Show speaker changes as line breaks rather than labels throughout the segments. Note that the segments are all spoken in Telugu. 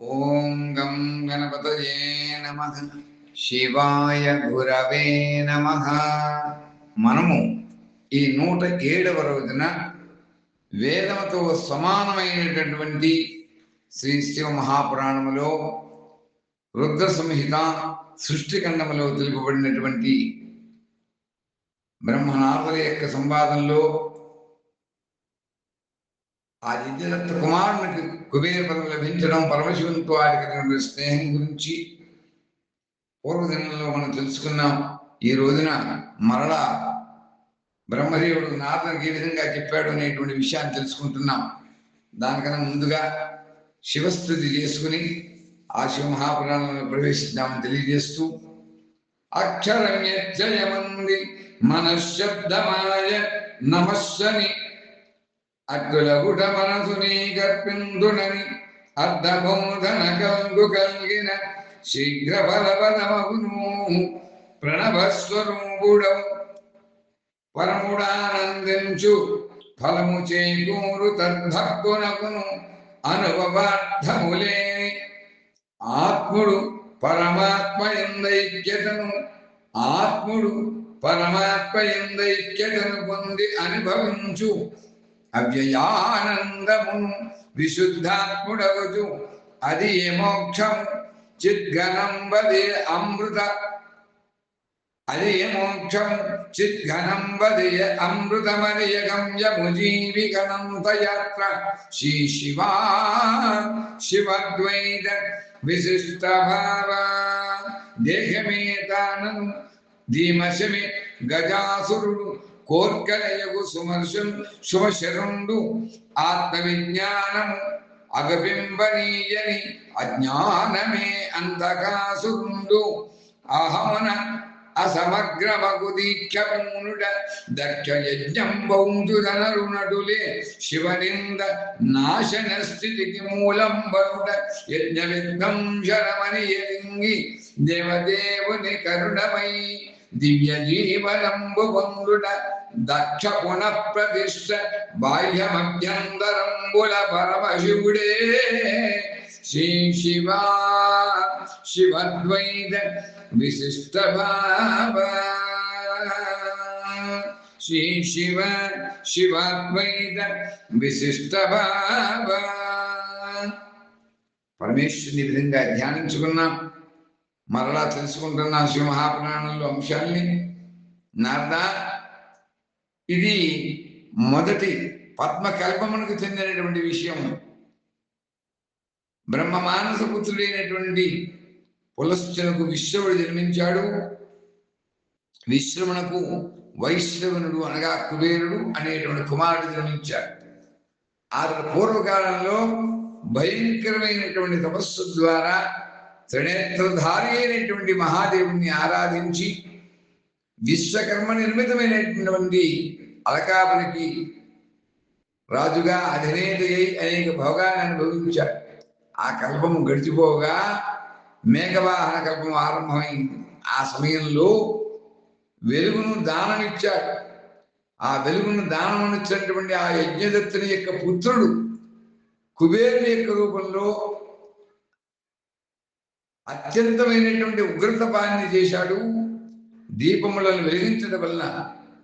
ఓం గం గణపతయే నమ. శివాయ గురవే నమ. మనము ఈ నూట ఏడవ రోజున వేదముతో సమానమైనటువంటి శ్రీ శివ మహాపురాణములో రుద్ర సంహిత సృష్టిఖండములో తెలుపబడినటువంటి బ్రహ్మనాథుల యొక్క సంవాదంలో ఆ యజ్ఞదత్త కుమారునికి కుబేర పదవి లభించడం పరమశివునితో ఆయనకి స్నేహం గురించి పూర్వదినంలో మనం తెలుసుకున్నాం. ఈ రోజున మరలా బ్రహ్మదేవుడు నారదునికి ఏ విధంగా చెప్పాడు అనేటువంటి విషయాన్ని తెలుసుకుంటున్నాం. దానికన్నా ముందుగా శివస్థుతి చేసుకుని ఆ శివ మహాపురాణంలో ప్రవేశిద్దామని తెలియజేస్తూ అక్షరం మనశ్శబ్దమాయ నమస్సని అట్టులగుట మనసుని గర్పిందునని అర్ధబోధన కల్గు కలిగిన శీఘ్ర ఫలవదమగును ప్రణవస్వరూపుడవు పరముడానందించు ఫలము చేకూరు తద్భక్తునకును అనుభవార్థములేని. ఆత్ముడు పరమాత్మ ఎందైక్యతను ఆత్ముడు పరమాత్మ ఎందైక్యతను పొంది అనుభవించు. అవ్యయానందమును విశుద్ధాత్ముడవచు అది ఏ మోక్షము చిద్ఘనంబదే అమృత. అది ఏ మోక్షం? చిద్ఘనంబదే అమృతమనియ గమ్యము జీవికనంత శ్రీ శివా శివద్వైత విశిష్ట భావ దేహమేతానం ధీమశమి గజాసురుడు కోర్కలయగు సుమర్శం శుభశరుండు ఆత్మవిజ్ఞానము అగబింబనీయని అజ్ఞానమే అంధకాసురుండు. అహమున అసమగ్రమగు దీక్షమునుడ దక్ష యజ్ఞం బౌందుదనరునటులే శివనింద నాశన స్థితికి మూలం వరుడ యజ్ఞ విధ్వంసరమని ఎరింగి దేవదేవుని కరుణమై దివ్య జీవనంబు పొందుట దక్ష పునఃప్రతిష్ట బాహ్యమభ్యంతరంబుల పరమశివుడే శ్రీ శివా శివద్వైత విశిష్ట భావ శ్రీ శివ శివాద్వైత విశిష్ట భావ పరమేశ్వరుని విధంగా ధ్యానించుకున్నాం. మరలా తెలుసుకుంటున్న సింహాప్రాణంలో అంశాల్ని నారద ఇది మొదటి పద్మకల్పమునకు చెందినటువంటి విషయం. బ్రహ్మ మానస పుత్రుడైనటువంటి పులశ్చనకు విశ్రవుడు జన్మించాడు. విశ్రమణకు వైశ్రవనుడు అనగా కుబేరుడు అనేటువంటి కుమారుడు జన్మించాడు. ఆ పూర్వకాలంలో భయంకరమైనటువంటి తపస్సు ద్వారా త్రినేత్రధారి అయినటువంటి మహాదేవుణ్ణి ఆరాధించి విశ్వకర్మ నిర్మితమైనటువంటి అలకాపురికి రాజుగా అధినేత అయి అనేక భోగాన్ని అనుభవించాడు. ఆ కల్పము గడిచిపోగా మేఘవాహన కల్పం ఆరంభమైంది. ఆ సమయంలో వెలుగును దానమిచ్చాడు. ఆ వెలుగును దానమనిచ్చినటువంటి ఆ యజ్ఞదత్తుని యొక్క పుత్రుడు కుబేరుని యొక్క రూపంలో అత్యంతమైనటువంటి ఉగ్రతపాన్ని చేశాడు. దీపములను వెలిగించడం వలన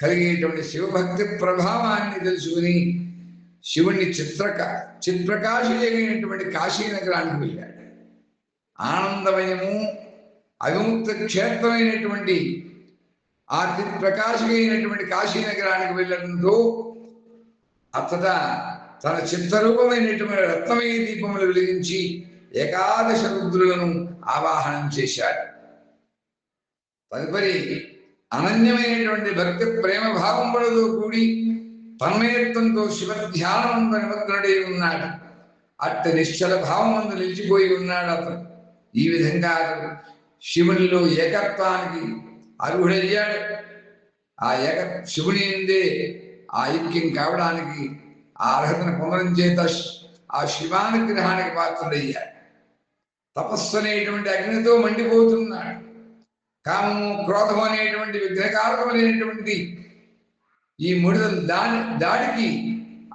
కలిగేటువంటి శివభక్తి ప్రభావాన్ని తెలుసుకుని శివుణ్ణి చిత్రక చిత్రకాశి జరిగినటువంటి కాశీ నగరానికి వెళ్ళాడు. ఆనందమయము అవిముక్త క్షేత్రమైనటువంటి ఆ చిత్రకాశి అయినటువంటి కాశీ నగరానికి వెళ్ళడంతో అతడ తన చిత్తరూపమైనటువంటి రత్నమయ దీపములు వెలిగించి ఏకాదశ రుద్రులను ఆవాహనం చేశాడు. తదుపరి అనన్యమైనటువంటి భక్తి ప్రేమ భావములతో కూడి తన్మయత్వంతో శివ ధ్యానమంత నిమగ్నుడై ఉన్నాడు. అట్టి నిశ్చల భావమందు నిలిచిపోయి ఉన్నాడు అతను. ఈ విధంగా శివునిలో ఏకత్వానికి అర్హుడయ్యాడు. ఆ ఏక శివుని ఎందే ఆ ఐక్యం కావడానికి ఆ అర్హతను పొందడం చేత ఆ శివానుగ్రహానికి పాత్రుడయ్యాడు. తపస్సు అనేటువంటి అగ్నితో మండిపోతున్నాడు. కామము క్రోధము అనేటువంటి విగ్రహకారకమైనటువంటి ఈ ముడిద దాని దాడికి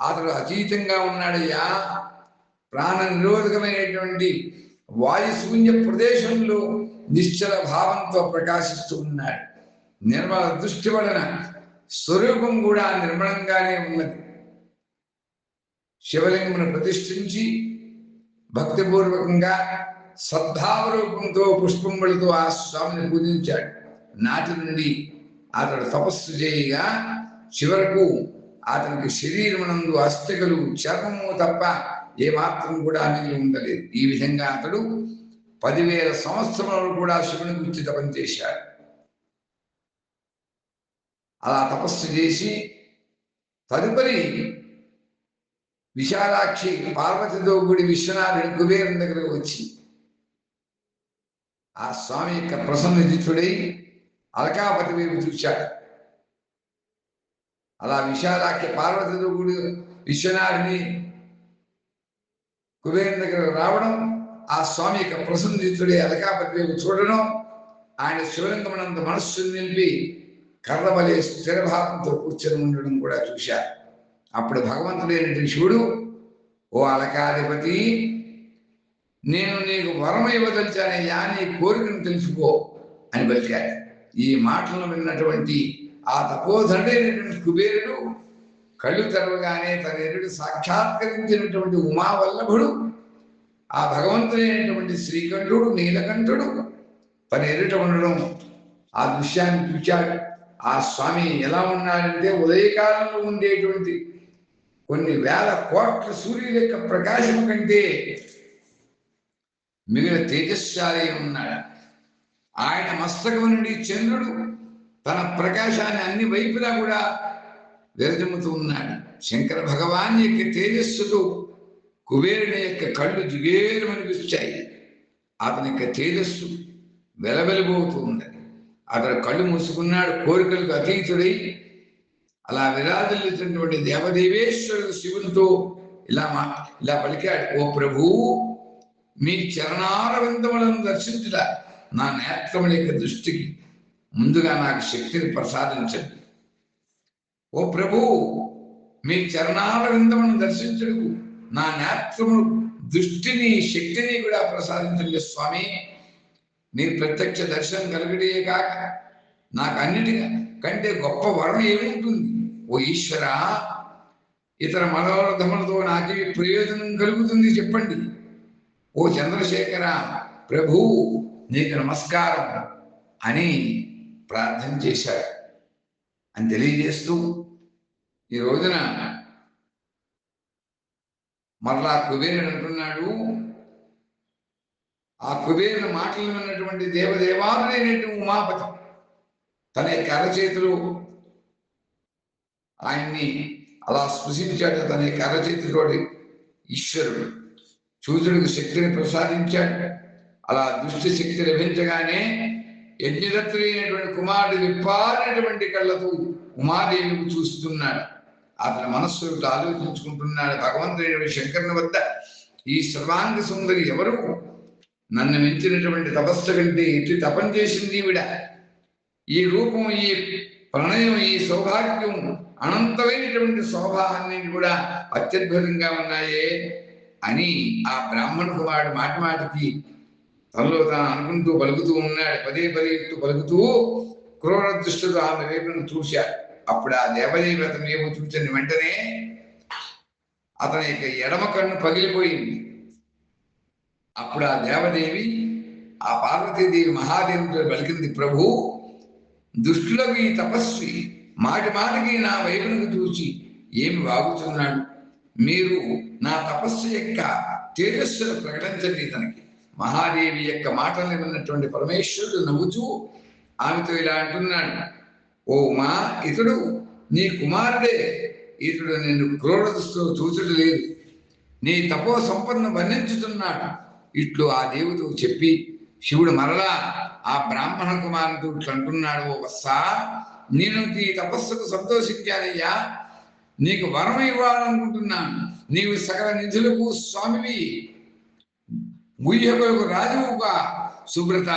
అతడు అతీతంగా ఉన్నాడయ్యా ప్రాణ నిరోధకమైనటువంటి వాయుశూన్య ప్రదేశంలో నిశ్చల భావంతో ప్రకాశిస్తూ ఉన్నాడు. నిర్మల దృష్టి వలన స్వరూపం కూడా నిర్మలంగానే ఉన్నది. శివలింగమును ప్రతిష్ఠించి భక్తిపూర్వకంగా సద్భావరూపంతో పుష్పములతో ఆ స్వామిని పూజించాడు. నాటి నుండి అతడు తపస్సు చేయగా చివరకు అతనికి శరీరమునందు అస్థికలు చర్మము తప్ప ఏమాత్రం కూడా మిగిలి ఉండలేదు. ఈ విధంగా అతడు పదివేల సంవత్సరంలో కూడా శివుని గురించి తపం చేశాడు. అలా తపస్సు చేసి తదుపరి విశాలాక్షి పార్వతితో కూడి విశ్వనాథుడి కుబేరం దగ్గరకు వచ్చి ఆ స్వామి యొక్క ప్రసన్నజితుడై అలకాపతి వైపు చూశాడు. అలా విశాలాఖ్య పార్వతితో గుడి విశ్వనాథుని కుబేరం దగ్గర రావడం ఆ స్వామి యొక్క ప్రసన్నజితుడే అలకాపతి వైపు చూడడం ఆయన శివలింగమనంత మనస్సును నింపి కర్రబలే స్థిరభావంతో కూర్చొని ఉండడం కూడా చూశారు. అప్పుడు భగవంతుడైనటువంటి శివుడు ఓ అలకాధిపతి నేను నీకు వరం ఇవ్వదలిచానయ్యా నీ కోరికను తెలుసుకో అని పలికాడు ఈ మాటలను విన్నటువంటి ఆ తపోధనుడైనటువంటి కుబేరుడు కళ్ళు తెరవగానే తన ఎరుడు సాక్షాత్కరించినటువంటి ఉమావల్లభుడు ఆ భగవంతుడైనటువంటి శ్రీకంఠుడు నీలకంఠుడు తన ఎరుట ఉండడం ఆ దృశ్యాన్ని చూచాడు. ఆ స్వామి ఎలా ఉన్నాడంటే ఉదయకాలంలో ఉండేటువంటి కొన్ని వేల కోట్ల సూర్యుల యొక్క ప్రకాశం కంటే మిగిలిన తేజస్శాలి ఉన్నాడు? ఆయన మస్తకం నుండి చంద్రుడు తన ప్రకాశాన్ని అన్ని వైపులా కూడా వెరజమ్ముతూ ఉన్నాడు. శంకర భగవాన్ యొక్క తేజస్సుతో కుబేరుని యొక్క కళ్ళు జిగేరమనిపించాయి అతని యొక్క తేజస్సు వెలవెలబోతూ ఉన్నది. అతడు కళ్ళు మూసుకున్నాడు కోరికలకు అతీతుడై అలా విరాజిల్లుతున్నటువంటి దేవదేవేశ్వరుడు శివునితో ఇలా మా ఇలా పలికాడు ఓ ప్రభు మీ చరణారవిందములను దర్శించుట నా నేత్రముల యొక్క దృష్టికి ముందుగా నాకు శక్తిని ప్రసాదించండి. ఓ ప్రభు మీ చరణారవిందమును దర్శించడు నా నేత్రములు దృష్టిని శక్తిని కూడా ప్రసాదించండి స్వామి. నీ ప్రత్యక్ష దర్శనం కలగడే కాక నాకు అన్నిటి కంటే గొప్ప వరం ఏముంటుంది? ఓ ఈశ్వర ఇతర మనోరథములతో నాకు ప్రయోజనం కలుగుతుంది చెప్పండి. ఓ చంద్రశేఖర ప్రభు నీకు నమస్కారం అని ప్రార్థన చేశాడు అని తెలియజేస్తూ ఈ రోజున మరలా కుబేరుడు అంటున్నాడు ఆ కుబేరుని మాటలు విన్నటువంటి దేవదేవాలైనటువంటి ఉమాపతి తన యొక్క అరచేతులు ఆయన్ని అలా స్పృశించాడు తన యొక్క అరచేతితోటి ఈశ్వరుడు. సూర్యుడికి శక్తిని ప్రసాదించాడు. అలా దుష్టి శక్తి లభించగానే యజ్ఞదత్తుడు అయినటువంటి కుమారుడు విప్పారినటువంటి కళ్ళతో ఉమాదేవిని చూస్తున్నాడు. అతని మనస్సు ఆలోచించుకుంటున్నాడు. భగవంతుడైన శంకరుని వద్ద ఈ సర్వాంగ సుందరి ఎవరు? నన్ను మించినటువంటి తపస్సు కంటే ఇటు తపం చేసింది ఈవిడ. ఈ రూపం ఈ ప్రణయం ఈ సౌభాగ్యం అనంతమైనటువంటి శోభ కూడా అత్యద్భుతంగా ఉన్నాయే. అని ఆ బ్రాహ్మణుడు వాడు మాట మాటికి తనలో తాను అనుకుంటూ పలుకుతూ ఉన్నాడు. పదే పదే ఇట్టు పలుకుతూ క్రూర దృష్టితో ఆమె వైపును చూశాడు. అప్పుడు ఆ దేవదేవి అతను వైపు చూసిన వెంటనే అతని యొక్క ఎడమ కన్ను పగిలిపోయింది. అప్పుడు ఆ దేవదేవి ఆ పార్వతీదేవి మహాదేవితో పలికింది ప్రభు దుష్టులకు ఈ తపస్వి మాటి మాటికి నా వైపునకు చూసి ఏమి వాగుతున్నాడు? మీరు నా తపస్సు యొక్క తేజస్సును ప్రకటించండి తనకి. మహాదేవి యొక్క మాటలు విన్నటువంటి పరమేశ్వరుడు నవ్వుతూ ఆమెతో ఇలా అంటున్నాడు. ఓ మా ఇతడు నీ కుమారుడే. ఇతడు నిన్ను క్రూర దృష్టిలో చూచడం లేదు. నీ తపో సంపన్న వర్ణించుతున్నాడు. ఇట్లు ఆ దేవుతో చెప్పి శివుడు మరలా ఆ బ్రాహ్మణ కుమారుడు ఇట్లా అంటున్నాడు. ఓ వస్సా నేను ఈ తపస్సుకు సంతోషించానయ్యా. నీకు వరం ఇవ్వాలనుకుంటున్నాను. నీవు సకల నిధులకు స్వామివి. గుయ్యకులకు రాజువుగా శుభ్రత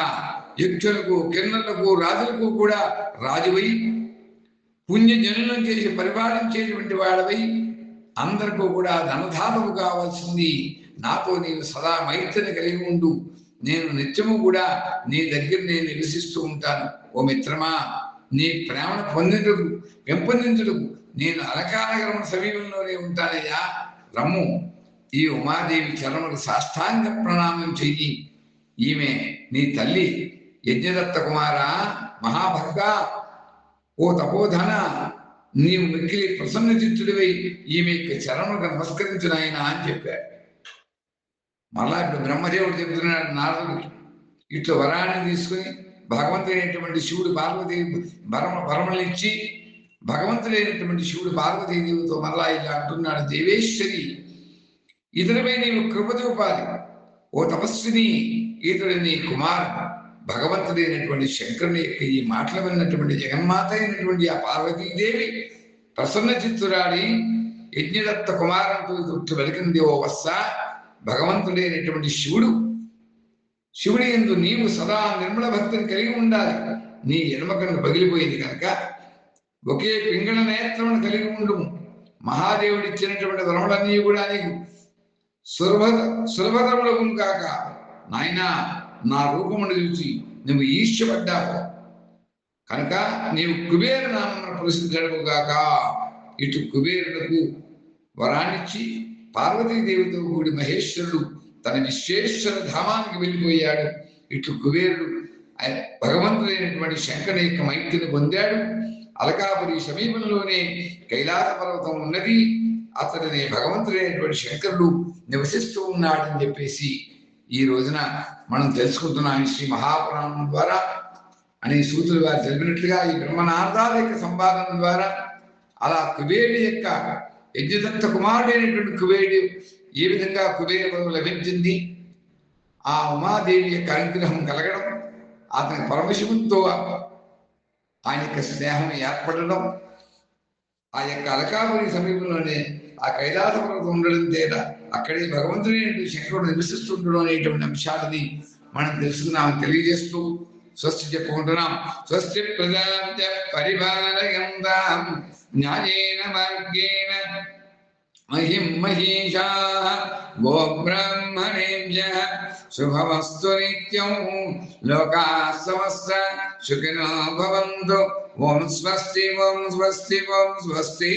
యక్షులకు కిన్నలకు రాజులకు కూడా రాజువై పుణ్యజనులను చేసి పరిపాలించేటువంటి వాడవై అందరికీ కూడా ధనధాతవు కావాల్సింది. నాతో నీవు సదా మైత్రిని కలిగి ఉండు. నేను నిత్యము కూడా నీ దగ్గర నేను నివసిస్తూ ఉంటాను. ఓ మిత్రమా నీ ప్రేమను పొందిందుకు పెంపొందించుటకు నేను అలకానగరం సమీపంలోనే ఉంటానయ్యా. రమ్ము. ఈ ఉమాదేవి చరణులకు సాష్టాంగ ప్రణామం చెయ్యి. ఈమె నీ తల్లి యజ్ఞదత్త కుమార మహాభక్త. ఓ తపోధన నీవు మిక్కిలి ప్రసన్న చిత్తుడివై ఈమె యొక్క చరణులకు నమస్కరించిన ఆయన అని చెప్పారు మళ్ళా ఇప్పుడు బ్రహ్మదేవుడు చెబుతున్నాడు నారదుడికి ఇట్లా వరాన్ని తీసుకుని భగవంతుడైనటువంటి శివుడు పార్వతీ వరములు ఇచ్చి భగవంతుడైనటువంటి శివుడు పార్వతీదేవితో మరలా ఇలా అంటున్నాడు దేవేశ్వరి ఇతరమే నీవు కృప ఓ తపస్విని ఇతడు నీ కుమారుడు. భగవంతుడైనటువంటి శంకరుని యొక్క ఈ మాటలు విన్నటువంటి జగన్మాత అయినటువంటి ఆ పార్వతీదేవి ప్రసన్న చిత్తురాడి యజ్ఞదత్త కుమారంతో దుట్టు వెలికింది ఓ వస్స భగవంతుడైనటువంటి శివుడు శివుడి ఎందు నీవు సదా నిర్మల భక్తిని కలిగి ఉండాలి. నీ ఎడమకన్ను పగిలిపోయింది కనుక ఒకే పింగళ నేత్రమును కలిగి ఉండు మహాదేవుడు ఇచ్చినటువంటి వరములన్నీ కూడా నీకు. సులభ సులభతములగును కాక నాయనా నా రూపమును చూసి నువ్వు ఈర్ష్యపడ్డావు. కనుక నీవు కుబేర నామను ప్రసిద్ధుడవు కాక ఇటు కుబేరులకు వరాన్నిచ్చి పార్వతీదేవితో కూడి మహేశ్వరుడు తన విశ్వేశ్వర ధామానికి వెళ్ళిపోయాడు. ఇటు కుబేరుడు భగవంతుడైనటువంటి శంకర యొక్క మైత్రిని పొందాడు. అలకాపురి సమీపంలోనే కైలాస పర్వతం ఉన్నది. అతడిని భగవంతుడైనటువంటి శంకరుడు నివసిస్తూ ఉన్నాడని చెప్పేసి ఈ రోజున మనం తెలుసుకుంటున్నాం శ్రీ మహాపురాణం ద్వారా అనే సూతులు వారు తెలిపినట్లుగా ఈ బ్రహ్మనాథాల యొక్క సంవాదం ద్వారా అలా కుబేరుడి యొక్క యజ్ఞదత్త కుమారుడైనటువంటి కుబేరుడు ఏ విధంగా కుబేర పదవి లభించింది? ఆ ఉమాదేవి యొక్క అనుగ్రహం కలగడం అతని పరమశివునితో ఆయన యొక్క స్నేహం ఏర్పడడం ఆ యొక్క అలకాపురి సమీపంలోనే ఆ కైలాస పర్వతం ఉండడం తేడా అక్కడే భగవంతుని శంకరుడు నివసిస్తుండడం అనేటువంటి అంశాలని మనం తెలుసుకున్నాం తెలియజేస్తూ స్వస్తి చెప్పుకుంటున్నాం. స్వస్తి ప్రజాభ్య పరిపాలయంతాం న్యాయేన మార్గేణ మహిం మహిషా గో బ్రాహ్మణేభ్య శుభమస్తు నిత్యం లోకా సమస్త సుఖినో భవంతు ఓం స్వస్తి ఓం స్వస్తి ఓం స్వస్తి